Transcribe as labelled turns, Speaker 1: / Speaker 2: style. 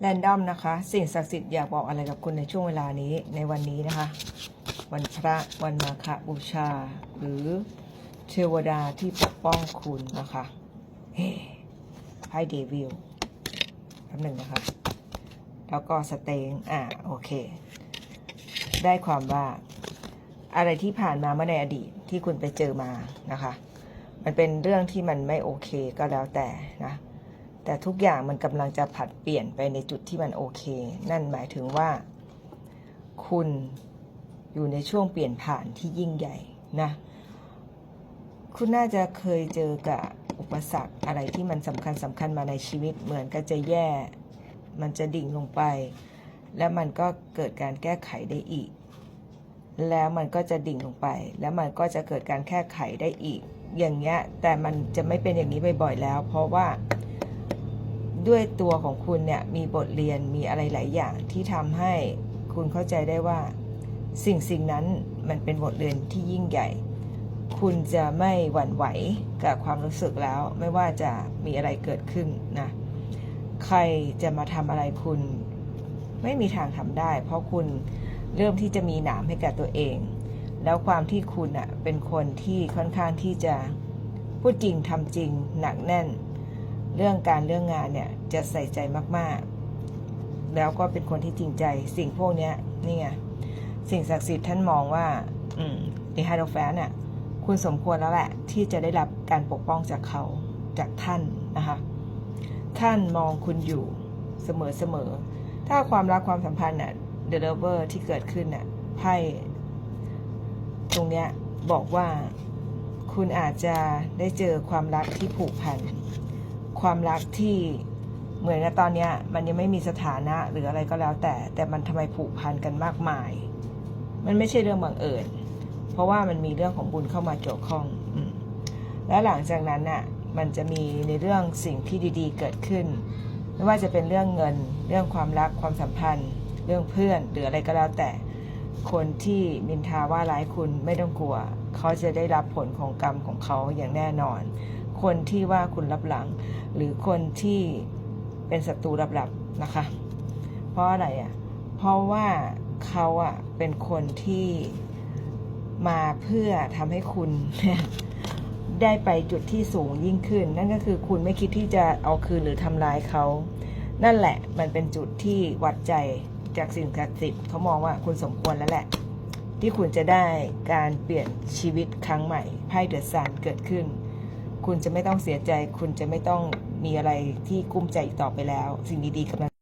Speaker 1: แรนดอมนะคะ สิ่งศักดิ์สิทธิ์อยากบอกอะไรกับคุณในช่วงเวลานี้ในวันนี้นะคะ วันพระวันมาฆบูชา หรือเทวดาที่ปกป้องคุณนะคะเฮ้ไพ่เดวิลแป๊บหนึ่งนะคะ แล้วก็สเตงอ่าโอเค ได้ความว่าอะไรที่ผ่านมาเมื่อในอดีตที่คุณไปเจอมานะคะ มันเป็นเรื่องที่มันไม่โอเคก็แล้วแต่นะ แต่ทุกอย่างมันกำลังจะผัดเปลี่ยนไปในจุดที่มันโอเค นั่นหมายถึงว่า คุณอยู่ในช่วงเปลี่ยนผ่านที่ยิ่งใหญ่นะ คุณน่าจะเคยเจอกับอุปสรรคอะไรที่มันสำคัญสำคัญมาในชีวิต เหมือนกับจะแย่ มันจะดิ่งลงไป แล้วมันก็เกิดการแก้ไขได้อีก แล้วมันก็จะดิ่งลงไป แล้วมันก็จะเกิดการแก้ไขได้อีก อย่างเงี้ย แต่มันจะไม่เป็นอย่างนี้บ่อยๆแล้ว เพราะว่า ด้วยตัวของคุณเนี่ยมีบทเรียนมีอะไรหลายอย่างที่ทำให้คุณเข้าใจได้ว่า สิ่งสิ่งนั้นมันเป็นบทเรียนที่ยิ่งใหญ่ คุณจะไม่หวั่นไหวกับความรู้สึกแล้ว ไม่ว่าจะมีอะไรเกิดขึ้นนะใครจะมาทำอะไรคุณ ไม่มีทางทำได้ เพราะคุณเริ่มที่จะมีหนามให้กับตัวเอง แล้วความที่คุณอะเป็นคนที่ค่อนข้างที่จะพูดจริงทำจริงหนักแน่น เรื่องการเรื่องงานเนี่ยจะใส่ใจมากๆ แล้วก็เป็นคนที่จริงใจ สิ่งพวกเนี้ยนี่ไงสิ่งศักดิ์สิทธิ์ท่านมองว่า อืมในไฮโดรแฟนเนี่ยคุณสมควรแล้วแหละ ที่จะได้รับการปกป้องจากเขาจากท่านนะคะ ท่านมองคุณอยู่เสมอๆถ้าความรักความสัมพันธ์น่ะเดลเวอร์ที่เกิดขึ้นน่ะไพ่ตรงเนี้ยบอกว่าคุณอาจจะได้เจอความรักที่ผูกพัน ความรักที่เหมือนกับตอนเนี้ย มันยังไม่มีสถานะหรืออะไรก็แล้วแต่ แต่มันทำไมผูกพันกันมากมาย มันไม่ใช่เรื่องบังเอิญเพราะว่ามันมีเรื่องของบุญเข้ามาเกี่ยวข้องอแล้วหลังจากนั้นน่ะมันจะมีในเรื่องสิ่งที่ดี ๆ เกิดขึ้น ไม่ว่าจะเป็นเรื่องเงิน เรื่องความรักความสัมพันธ์ เรื่องเพื่อนหรืออะไรก็แล้วแต่ คนที่นินทาว่าร้ายคุณไม่ต้องกลัว เขาจะได้รับผลของกรรมของเขาอย่างแน่นอน คนที่ว่าคุณรับหลัง หรือคนที่เป็นศัตรูรับหลับนะคะ เพราะอะไรอะ เพราะว่าเขาอะเป็นคนที่มาเพื่อทำให้คุณได้ไปจุดที่สูงยิ่งขึ้น นั่นก็คือคุณไม่คิดที่จะเอาคืนหรือทำร้ายเขา นั่นแหละมันเป็นจุดที่วัดใจจากสิ่งศักดิ์สิทธิ์เขามองว่าคุณสมควรแล้วแหละ ที่คุณจะได้การเปลี่ยนชีวิตครั้งใหม่ไพ่เดือะซันเกิดขึ้น คุณจะไม่ต้องเสียใจ คุณจะไม่ต้องมีอะไรที่กุ้มใจอีกต่อไปแล้ว สิ่งดีๆกำลัง